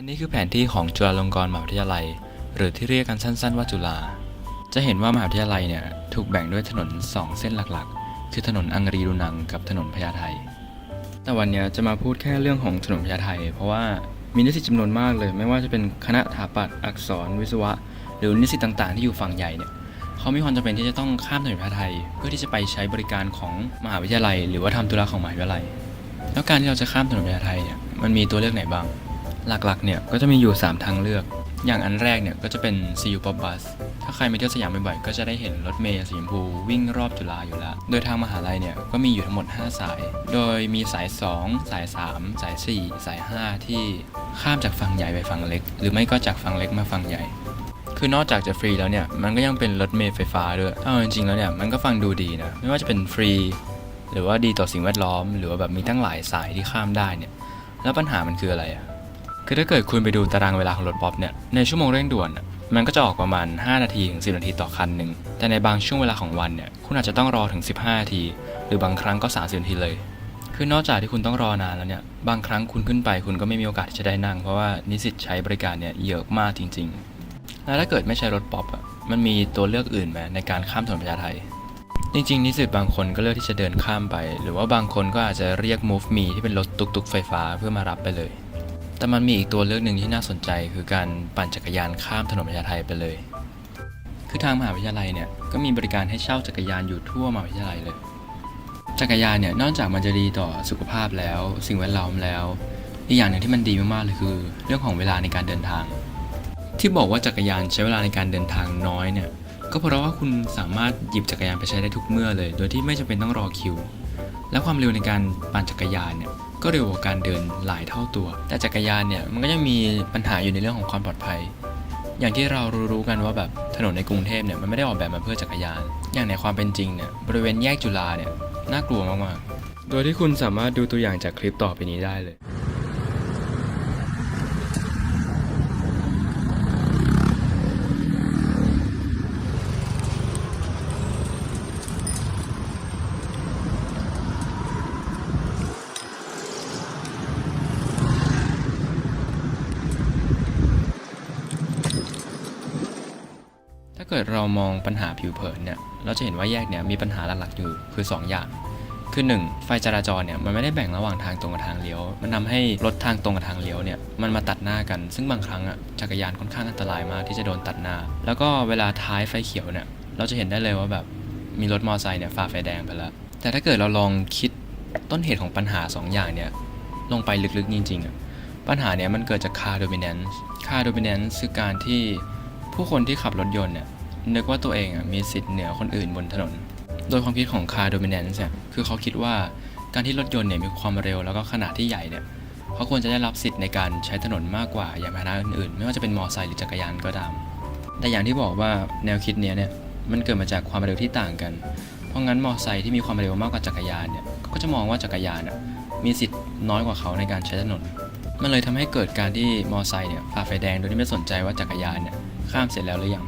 อันนี้คือแผนที่ของจุฬาลงกรณ์มหาวิทยาลัย หรือที่เรียกกันสั้น ๆ ว่าจุฬา จะเห็นว่ามหาวิทยาลัยเนี่ยถูกแบ่งด้วยถนน 2 เส้นหลักๆ คือถนนอังรีดูนังกับถนนพญาไทแต่วันนี้จะมาพูดแค่เรื่องของถนนพญาไทเพราะว่ามีนิสิตจำนวนมากเลย ไม่ว่าจะเป็นคณะสถาปัตย์อักษรวิศวะ หรือนิสิตต่างๆ ที่อยู่ฝั่งใหญ่เนี่ยเขามีความจำเป็นที่จะต้องข้ามถนนพญาไทเพื่อที่จะไปใช้บริการของมหาวิทยาลัย หรือว่าทำธุระของมหาวิทยาลัย แล้วการที่เราจะข้ามถนนพญาไทเนี่ยมันมีตัวเลือกไหนบ้าง หลักๆ เนี่ย ก็จะมีอยู่ 3 ทางเลือก อย่างอันแรกเนี่ย ก็จะเป็น CU Pop Bus ถ้าใครมาเที่ยวสยามบ่อยๆ ก็จะได้เห็นรถเมล์สีชมพูวิ่งรอบจุฬาอยู่แล้ว โดยทางมหาลัยเนี่ย ก็มีอยู่ทั้งหมด 5 สาย โดยมีสาย 2 สาย 3 สาย 4 สาย 5 ที่ข้ามจากฝั่งใหญ่ไปฝั่งเล็ก หรือไม่ก็จากฝั่งเล็กมาฝั่งใหญ่ คือนอกจากจะฟรีแล้วเนี่ย มันก็ยังเป็นรถเมล์ไฟฟ้าด้วยเอาจริงๆแล้วเนี่ย มันก็ฟังดูดีนะ ไม่ว่าจะเป็นฟรี หรือว่าดีต่อสิ่งแวดล้อม หรือว่าแบบมีตั้งหลายสายที่ข้ามได้เนี่ย แล้วปัญหามันคืออะไรอะ คือถ้าเกิดคุณไปดูตารางเวลาของรถบ๊อบเนี่ย ในชั่วโมงเร่งด่วน มันก็จะออกประมาณ 5 นาทีถึง 10 นาทีต่อคันหนึ่ง แต่ในบางช่วงเวลาของวันเนี่ย คุณอาจจะต้องรอถึง 15 นาที หรือบางครั้งก็ 30 นาทีเลย คือนอกจากที่คุณต้องรอนานแล้วเนี่ย บางครั้งคุณขึ้นไปคุณก็ไม่มีโอกาสที่จะได้นั่ง เพราะว่านิสิตใช้บริการเนี่ยเยอะมากจริง ๆ แล้วถ้าเกิดไม่ใช่รถป๊อปอะ มันมีตัวเลือกอื่นไหมในการข้ามถนนพญาไทจริงๆนิสิตบางคนก็เลือกที่จะเดินข้ามไป หรือว่าบางคนก็อาจจะเรียก Move Me ที่เป็นรถตุกๆไฟฟ้าเพื่อมารับไปเลย แต่มันมีอีกตัวเลือกหนึ่งที่น่าสนใจคือการปั่นจักรยานข้ามถนนพญาไทไปเลย คือทางมหาวิทยาลัยเนี่ยก็มีบริการให้เช่าจักรยานอยู่ทั่วมหาวิทยาลัยเลย จักรยานเนี่ยนอกจากมันจะดีต่อสุขภาพแล้ว สิ่งแวดล้อมแล้วอีกอย่างหนึ่งที่มันดีมากๆเลยคือ เรื่องของเวลาในการเดินทาง ที่บอกว่าจักรยานใช้เวลาในการเดินทางน้อยเนี่ยก็เพราะว่าคุณสามารถหยิบจักรยานไปใช้ได้ทุกเมื่อเลย โดยที่ไม่จำเป็นต้องรอคิว และความเร็วในการปั่นจักรยานเนี่ย ก็เร็วกว่าการเดินหลายเท่าตัว แต่จักรยานเนี่ยมันก็ยังมีปัญหาอยู่ในเรื่องของความปลอดภัย อย่างที่เรารู้กันว่าแบบถนนในกรุงเทพเนี่ยมันไม่ได้ออกแบบมาเพื่อจักรยาน อย่างในความเป็นจริงเนี่ยบริเวณแยกจุฬาเนี่ยน่ากลัวมากๆ โดยที่คุณสามารถดูตัวอย่างจากคลิปต่อไปนี้ได้เลย เกิดเรามองปัญหาผิวเผินเนี่ย เราจะเห็นว่าแยกเนี่ยมีปัญหาหลักๆอยู่คือ 2 อย่าง คือ 1 ไฟจราจรเนี่ยมันไม่ได้แบ่งระหว่างทางตรงกับทางเลี้ยว มันทำให้รถทางตรงกับทางเลี้ยวเนี่ยมันมาตัดหน้ากัน ซึ่งบางครั้งอะจักรยานค่อนข้างอันตรายมากที่จะโดนตัดหน้า แล้วก็เวลาท้ายไฟเขียวเนี่ยเราจะเห็นได้เลยว่าแบบมีรถมอเตอร์ไซค์เนี่ยฝ่าไฟแดงไปแล้ว แต่ถ้าเกิดเราลองคิดต้นเหตุของปัญหา 2 อย่างเนี่ยลงไปลึกๆจริงๆอะปัญหาเนี่ยมันเกิดจาก car dominance car dominance คือการที่ผู้คนที่ขับรถยนต์เนี่ย นึกว่าตัวเองมีสิทธิ์เหนือคนอื่นบนถนน โดยความคิดของ car dominance เนี่ยคือเขาคิดว่าการที่รถยนต์เนี่ยมีความเร็วแล้วก็ขนาดที่ใหญ่เนี่ยเขาควรจะได้รับสิทธิ์ในการใช้ถนนมากกว่ายานพาหนะอื่นๆ ไม่ว่าจะเป็นมอเตอร์ไซค์หรือจักรยานก็ตาม แต่อย่างที่บอกว่าแนวคิดเนี้ยเนี่ยมันเกิดมาจากความเร็วที่ต่างกัน เพราะงั้นมอเตอร์ไซค์ที่มีความเร็วมากกว่าจักรยานเนี่ยก็จะมองว่าจักรยานมีสิทธิ์น้อยกว่าเขาในการใช้ถนน มันเลยทำให้เกิดการที่มอเตอร์ไซค์เนี่ยฝ่าไฟแดงโดยที่ไม่สนใจว่าจักรยานเนี่ยข้ามเสร็จแล้วหรือยัง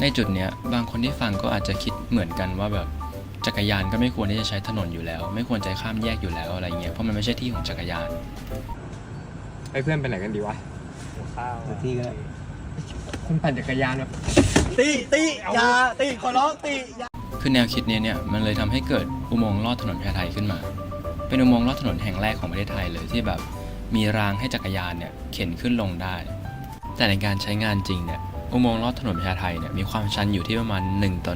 ในจุดเนี้ยบางคนที่ฟังก็อาจจะคิดเหมือนกันว่าแบบจักรยานก็ไม่ควรที่จะใช้ถนนอยู่แล้ว ไม่ควรจะข้ามแยกอยู่แล้วอะไรเงี้ยเพราะมันไม่ใช่ที่ของจักรยานไอ้เพื่อนไปไหนกันดีวะข้าวที่ก็ได้คุณปั่นจักรยานแบบตีตีอยาตีขอร้องตีอยาคือแนวคิดเนี้ยเนี่ยมันเลยทำให้เกิดอุโมงค์ลอดถนนพญาไทขึ้นมา เป็นอุโมงค์ลอดถนนแห่งแรกของประเทศไทยเลยที่แบบมีรางให้จักรยานเนี่ยเข็นขึ้นลงได้ แต่ในการใช้งานจริงเนี่ย อุโมงค์ลอดถนนพญาไทเนี่ยมีความชันอยู่ที่ประมาณ 1 ต่อ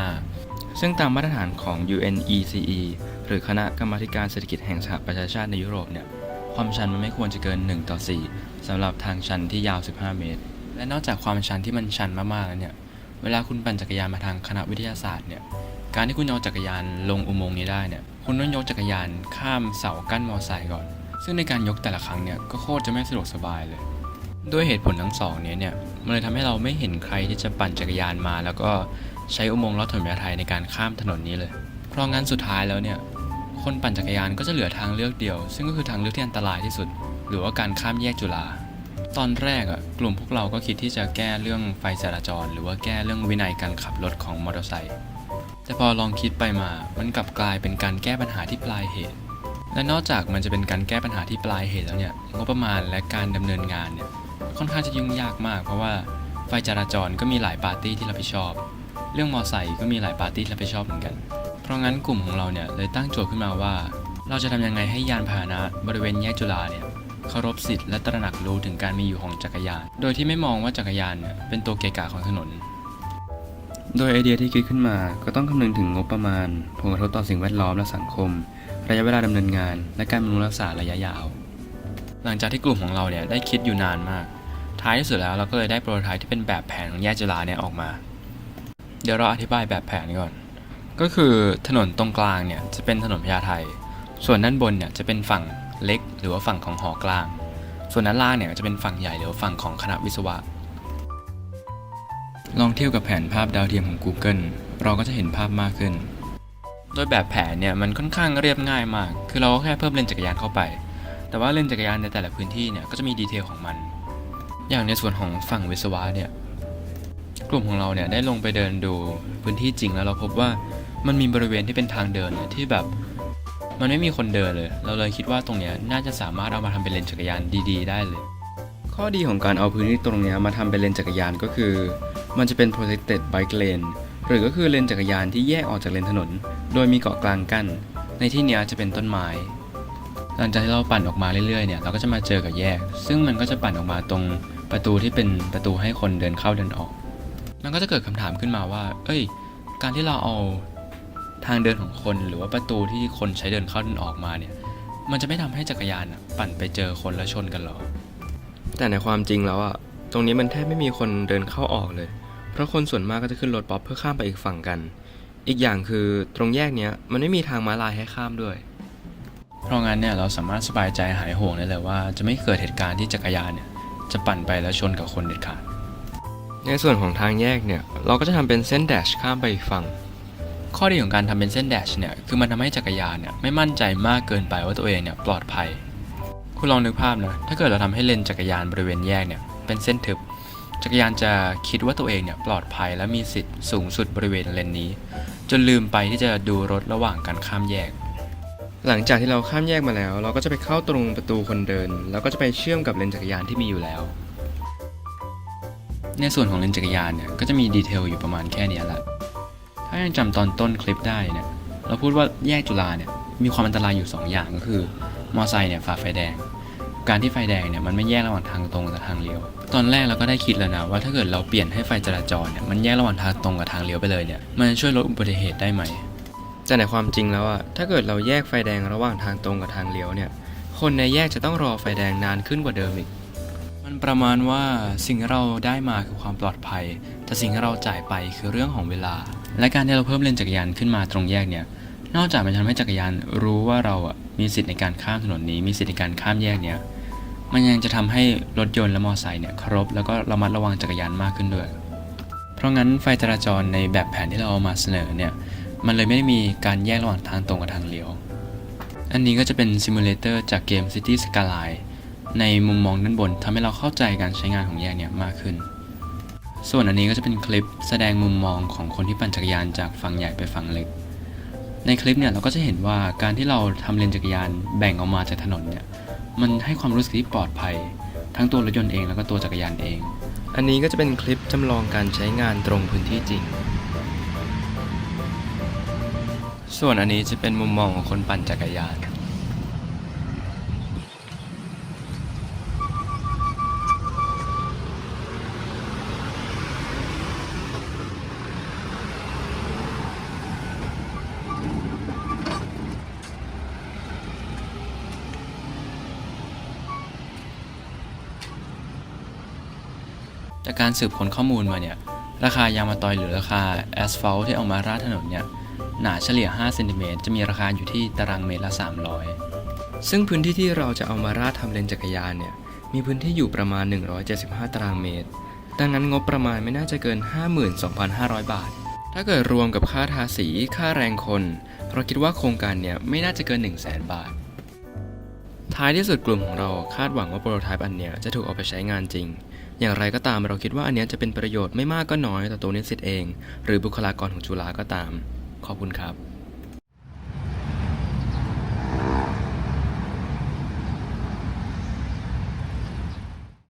1.25 ซึ่งตามมาตรฐานของ UNECE หรือคณะกรรมาการเศรษฐกิจแห่งสหประชาชาติในยุโรปเนี่ยความชันมันไม่ควรจะเกิน 1 ต่อ 4สำหรับทางชันที่ยาว 15 เมตร และนอกจากความชันที่มันชันมากๆแล้วเนี่ยเวลาคุณปั่นจักรยานมาทางคณะวิทยาศาสตร์เนี่ยการที่คุณเอาจักรยานลงอุโมงค์นี้ได้เนี่ยคุณต้องยกจักรยานข้ามเสากั้นมอเตอร์ไซค์ก่อน ซึ่งในการยกแต่ละครั้งเนี่ยก็โคตรจะไม่สะดวกสบายเลย ด้วยเหตุผลทั้งสองนี้เนี่ยมันเลยทำให้เราไม่เห็นใครที่จะปั่นจักรยานมา แล้วก็ใช้อุโมงค์ลอดถนนไทยในการข้ามถนนนี้เลย เพราะงั้นสุดท้ายแล้วเนี่ยคนปั่นจักรยานก็จะเหลือทางเลือกเดียว ซึ่งก็คือทางเลือกที่อันตรายที่สุด หรือว่าการข้ามแยกจุฬาตอนแรกอะกลุ่มพวกเราก็คิดที่จะแก้เรื่องไฟจราจร หรือว่าแก้เรื่องวินัยการขับรถของมอเตอร์ไซค์แต่พอลองคิดไปมา มันกลับกลายเป็นการแก้ปัญหาที่ปลายเหตุ และนอกจากมันจะเป็นการแก้ปัญหาที่ปลายเหตุแล้วเนี่ยงบประมาณและการดำเนินงานเนี่ย ค่อนข้างจะยุ่งยากมาก เพราะว่าไฟจราจรก็มีหลายปาร์ตี้ที่รับผิดชอบ เรื่องมอไซค์ก็มีหลายปาร์ตี้ที่รับผิดชอบเหมือนกัน เพราะงั้นกลุ่มของเราเนี่ยเลยตั้งโจทย์ขึ้นมาว่า เราจะทำยังไงให้ยานพาหนะบริเวณแยกจุฬาเนี่ยเคารพสิทธิ์และตระหนักรู้ถึงการมีอยู่ของจักรยาน โดยที่ไม่มองว่าจักรยานเนี่ยเป็นตัวเกะกะของถนน โดยไอเดียที่คิดขึ้นมาก็ต้องคำนึงถึงงบประมาณ ผลกระทบต่อสิ่งแวดล้อมและสังคม ระยะเวลาดำเนินงาน และการบำรุงรักษาระยะยาว หลังจากที่กลุ่มของเราเนี่ยได้คิดอยู่นานมาก ท้ายที่สุดแล้วเราก็เลยได้โปรโตไทป์ที่เป็นแบบแผนของแยกจุฬาเนี่ยออกมา เดี๋ยวเราอธิบายแบบแผนก่อน ก็คือถนนตรงกลางเนี่ยจะเป็นถนนพญาไทส่วนด้านบนเนี่ยจะเป็นฝั่งเล็ก หรือว่าฝั่งของหอกลาง ส่วนด้านล่างเนี่ยจะเป็นฝั่งใหญ่หรือว่าฝั่งของคณะวิศวะ ลองเทียบกับแผนภาพดาวเทียมของ Google เราก็จะเห็นภาพมากขึ้น โดยแบบแผนเนี่ยมันค่อนข้างเรียบง่ายมาก คือเราก็แค่เพิ่มเลนจักรยานเข้าไป แต่ว่าเลนจักรยานในแต่ละพื้นที่เนี่ยก็จะมีดีเทลของมัน อย่างในส่วนของฝั่งวิศวะเนี่ยกลุ่มของเราเนี่ยได้ลงไปเดินดูพื้นที่จริงแล้วเราพบว่ามันมีบริเวณที่เป็นทางเดินเนี่ยที่แบบมันไม่มีคนเดินเลย เราเลยคิดว่าตรงเนี้ยน่าจะสามารถเอามาทำเป็นเลนจักรยานดี ๆ ได้เลย ข้อดีของการเอาพื้นที่ตรงเนี้ยมาทำเป็นเลนจักรยานก็คือ มันจะเป็น protected bike lane หรือก็คือเลนจักรยานที่แยกออกจากเลนถนน โดยมีเกาะกลางกั้น ในที่เนี้ยจะเป็นต้นไม้ หลังจากที่เราปั่นออกมาเรื่อยๆเนี่ยเราก็จะมาเจอกับแยก ซึ่งมันก็จะปั่นออกมาตรง ประตูที่เป็นประตูให้คนเดินเข้าเดินออกมันก็จะเกิดคำถามขึ้นมาว่า เอ้ย การที่เราเอาทางเดินของคนหรือว่าประตูที่คนใช้เดินเข้าเดินออกมาเนี่ย มันจะไม่ทำให้จักรยานอะปั่นไปเจอคนแล้วชนกันหรอ แต่ในความจริงแล้วอะตรงนี้มันแทบไม่มีคนเดินเข้าออกเลย เพราะคนส่วนมากก็จะขึ้นรถป๊อปเพื่อข้ามไปอีกฝั่งกัน อีกอย่างคือตรงแยกเนี้ยมันไม่มีทางม้าลายให้ข้ามด้วย เพราะงั้นเนี่ยเราสามารถสบายใจหายห่วงได้เลยว่า จะไม่เกิดเหตุการณ์ที่จักรยานเนี่ย จะปั่นไปแล้วชนกับคนเด็ดขาดในส่วนของทางแยกเนี่ย เราก็จะทำเป็นเส้นแดชข้ามไปอีกฝั่งข้อดีของการทำเป็นเส้นแดชเนี่ยคือมันทำให้จักรยานเนี่ยไม่มั่นใจมากเกินไปว่าตัวเองเนี่ยปลอดภัย คุณลองนึกภาพนะถ้าเกิดเราทำให้เลนจักรยานบริเวณแยกเนี่ยเป็นเส้นทึบจักรยานจะคิดว่าตัวเองเนี่ยปลอดภัยและมีสิทธิ์สูงสุดบริเวณเลนนี้ จนลืมไปที่จะดูรถระหว่างการข้ามแยก หลังจากที่เราข้ามแยกมาแล้ว เราก็จะไปเข้าตรงประตูคนเดิน แล้วก็จะไปเชื่อมกับเลนจักรยานที่มีอยู่แล้ว ในส่วนของเลนจักรยานเนี่ยก็จะมีดีเทลอยู่ประมาณแค่นี้แหละถ้ายังจำตอนต้นคลิปได้เนี่ยเราพูดว่าแยกจุฬาเนี่ยมีความอันตรายอยู่ 2 อย่างก็คือมอไซค์เนี่ยฝ่าไฟแดง การที่ไฟแดงเนี่ยมันไม่แยกระหว่างทางตรงกับทางเลี้ยว ตอนแรกเราก็ได้คิดแล้วนะว่าถ้าเกิดเราเปลี่ยนให้ไฟจราจรเนี่ยมันแยกระหว่างทางตรงกับทางเลี้ยวไปเลยเนี่ยมันจะช่วยลดอุบัติเหตุได้ไหม แต่ในความจริงแล้วอะถ้าเกิดเราแยกไฟแดงระหว่างทางตรงกับทางเลี้ยวเนี่ย คนในแยกจะต้องรอไฟแดงนานขึ้นกว่าเดิมอีก มันประมาณว่าสิ่งที่เราได้มาคือความปลอดภัย แต่สิ่งที่เราจ่ายไปคือเรื่องของเวลา และการที่เราเพิ่มเลนจักรยานขึ้นมาตรงแยกเนี่ย นอกจากมันจะทำให้จักรยานรู้ว่าเราอะมีสิทธิ์ในการข้ามถนนนี้ มีสิทธิ์ในการข้ามแยกเนี่ย มันยังจะทำให้รถยนต์และมอเตอร์ไซค์เนี่ยเคารพแล้วก็ระมัดระวังจักรยานมากขึ้นด้วย เพราะงั้นไฟจราจรในแบบแผนที่เราเอามาเสนอเนี่ย มันเลยไม่ได้มีการแยกระหว่างทางตรงกับทางเลี้ยว อันนี้ก็จะเป็นซิมูเลเตอร์จากเกม City Skyline ในมุมมองด้านบนทำให้เราเข้าใจการใช้งานของแยกเนี่ยมากขึ้น ส่วนอันนี้ก็จะเป็นคลิปแสดงมุมมองของคนที่ปั่นจักรยานจากฝั่งใหญ่ไปฝั่งเล็ก ในคลิปเนี่ยเราก็จะเห็นว่าการที่เราทำเลนจักรยานแบ่งออกมาจากถนนเนี่ย มันให้ความรู้สึกที่ปลอดภัย ทั้งตัวรถยนต์เองแล้วก็ตัวจักรยานเอง อันนี้ก็จะเป็นคลิปจำลองการใช้งานตรงพื้นที่จริง ส่วนอันนี้จะเป็นมุมมองของคนปั่นจักรยานจากการสืบค้นข้อมูลมาเนี่ย ราคายางมะตอยหรือราคาแอสฟัลต์ที่เอามาราดถนนเนี่ย หนาเฉลี่ย5เซนติเมตรจะมีราคาอยู่ที่ตารางเมตรละ 300 ซึ่งพื้นที่ที่เราจะเอามาราดทำเลนจักรยานเนี่ยมีพื้นที่อยู่ประมาณ 175 ตารางเมตร ดังนั้นงบประมาณไม่น่าจะเกิน 52,500 บาท ถ้าเกิดรวมกับค่าทาสีค่าแรงคน เราคิดว่าโครงการเนี่ยไม่น่าจะเกิน 1 0 0 0 0แบาท ท้ายที่สุดกลุ่มของเราคาดหวังว่าโปรโตไทป์อันเนี้ยจะถูกเอาไปใช้งานจริง อย่างไรก็ตามเราคิดว่าอันเนี้ยจะเป็นประโยชน์ไม่มากก็น้อยต่อตัวนิสิตเอง หรือบุคลากรของจุฬาก็ตาม ขอบคุณครับ